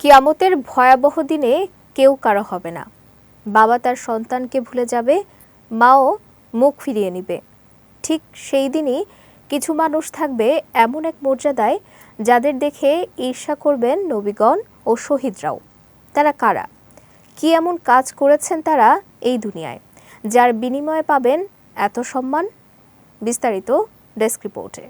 কিয়ামতের ভয়াবহ দিনে কেউ কারও হবে না। বাবা তার সন্তানকে ভুলে যাবে, মাও মুখ ফিরিয়ে নিবে। ঠিক সেই দিনই কিছু মানুষ থাকবে এমন এক মর্যাদায় যাদের দেখে ঈর্ষা করবেন নবীগণ ও শহীদরাও। তারা কারা? কি এমন কাজ করেছেন তারা এই দুনিয়ায়, যার বিনিময়ে পাবেন এত সম্মান? বিস্তারিত ডেস্ক রিপোর্টে।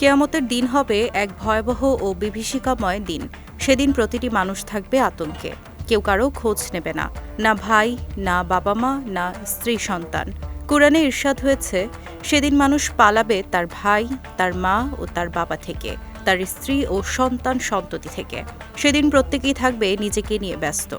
কেয়ামতের দিন হবে এক ভয়াবহ ও বিভীষিকাময় দিন। সেদিন প্রতিটি মানুষ থাকবে আতঙ্কে। কেউ কারও খোঁজ নেবে না। না ভাই, না বাবা মা না স্ত্রী সন্তান কোরআনে ঈর্ষাদ হয়েছে, সেদিন মানুষ পালাবে তার ভাই, তার মা ও তার বাবা থেকে, তার স্ত্রী ও সন্তান সন্ততি থেকে। সেদিন প্রত্যেকেই থাকবে নিজেকে নিয়ে ব্যস্ত।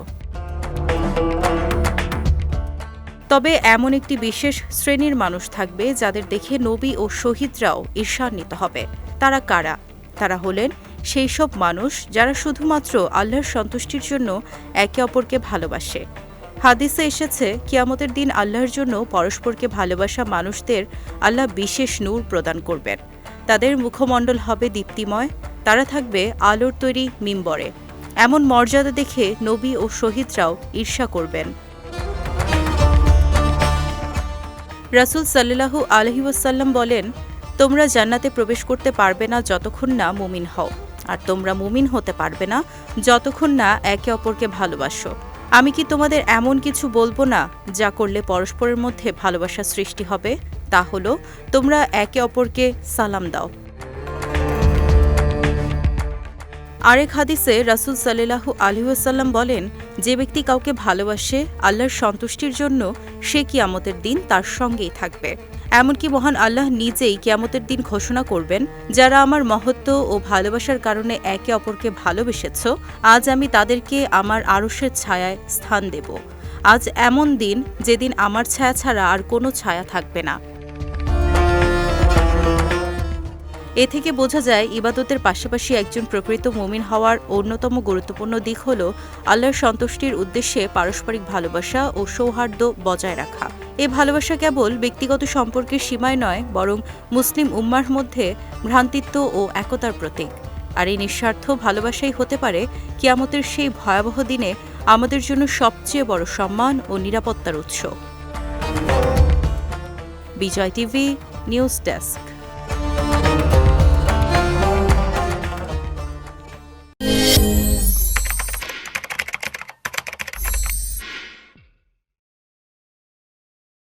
তবে এমন একটি বিশেষ শ্রেণির মানুষ থাকবে যাদের দেখে নবী ও শহীদরাও ঈর্ষান্বিত হবে। তারা কারা? তারা হলেন সেই সব মানুষ যারা শুধুমাত্র আল্লাহর সন্তুষ্টির জন্য একে অপরকে ভালোবাসে। হাদিসে এসেছে, কিয়ামতের দিন আল্লাহর জন্য পরস্পরকে ভালোবাসা মানুষদের আল্লাহ বিশেষ নূর প্রদান করবেন। তাদের মুখমণ্ডল হবে দীপ্তিময়, তারা থাকবে আলোর তৈরি মিম্বরে। এমন মর্যাদা দেখে নবী ও শহীদরাও ঈর্ষা করবেন। রাসূল সাল্লাহু আলহিউসাল্লাম বলেন, তোমরা জান্নাতে প্রবেশ করতে পারবে না যতক্ষণ না মুমিন হও, আর তোমরা মুমিন হতে পারবে না যতক্ষণ না একে অপরকে ভালোবাসো। আমি কি তোমাদের এমন কিছু বলব না যা করলে পরস্পরের মধ্যে ভালোবাসা সৃষ্টি হবে? তা হলো, তোমরা একে অপরকে সালাম দাও। আরেক হাদিসে রাসূল সাল্লাল্লাহু আলাইহি ওয়াসাল্লাম বলেন, যে ব্যক্তি কাউকে ভালোবাসে, আল্লাহর সন্তুষ্টির জন্য সে কিয়ামতের দিন তার সঙ্গেই থাকবে। এমনকি মহান আল্লাহ নিজেই কিয়ামতের দিন ঘোষণা করবেন, যারা আমার মহত্ব ও ভালোবাসার কারণে একে অপরকে ভালোবেসেছ, আজ আমি তাদেরকে আমার আরশের ছায়ায় স্থান দেব। আজ এমন দিন যেদিন আমার ছায়া ছাড়া আর কোনো ছায়া থাকবে না। এ থেকে বোঝা যায় ইবাদতের পাশাপাশি একজন প্রকৃত মুমিন হওয়ার অন্যতম গুরুত্বপূর্ণ দিক হল আল্লাহর সন্তুষ্টির উদ্দেশ্যে পারস্পরিক ভালোবাসা ও সৌহার্দ্য বজায় রাখা। এ ভালোবাসা কেবল ব্যক্তিগত সম্পর্কের সীমায় নয়, বরং মুসলিম উম্মার মধ্যে ভ্রান্তিত্ব ও একতার প্রতীক। আর এই নিঃস্বার্থ ভালোবাসাই হতে পারে কিয়ামতের সেই ভয়াবহ দিনে আমাদের জন্য সবচেয়ে বড় সম্মান ও নিরাপত্তার উৎস। Bijoy TV, news desk.